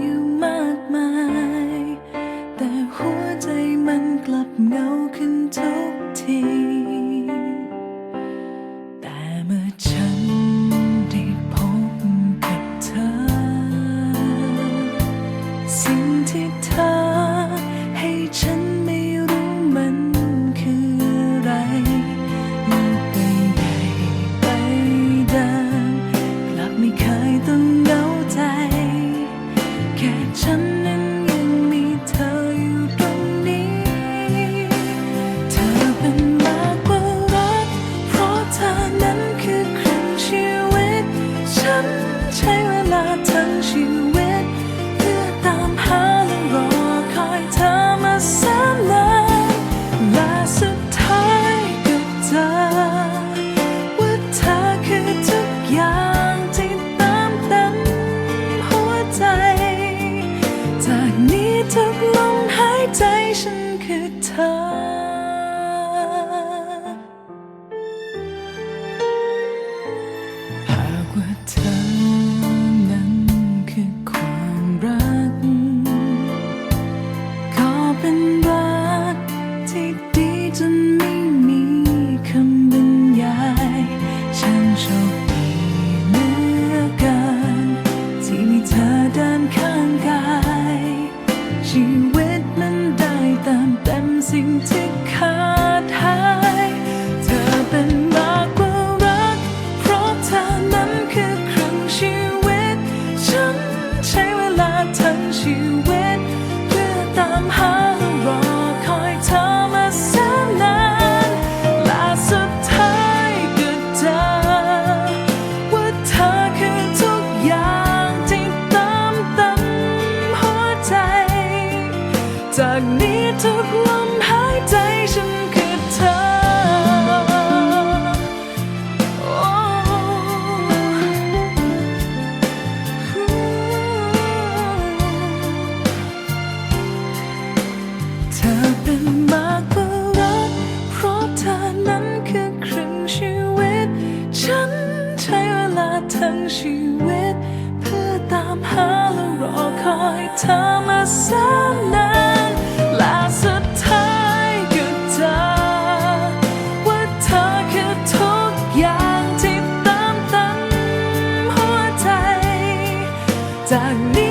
อยู่มากมาย แต่หัวใจมันกลับเงาขึ้นทุกที แต่เมื่อฉันได้พบกับเธอ สิ่งที่เธอ จนไม่มีคำบรรยายฉันโชคดีเหลือกินที่มีเธอเดินข้างกาย ชีวิตมันได้ตามเต็มสิ่งที่ ทุกลมหายใจฉันคือเธอ เธอเป็นมากกว่ารัก เพราะเธอนั้นคือครึ่งชีวิต ฉันใช้เวลาทั้งชีวิต เพื่อตามหาและรอคอยเธอมาแสนนาน 在你。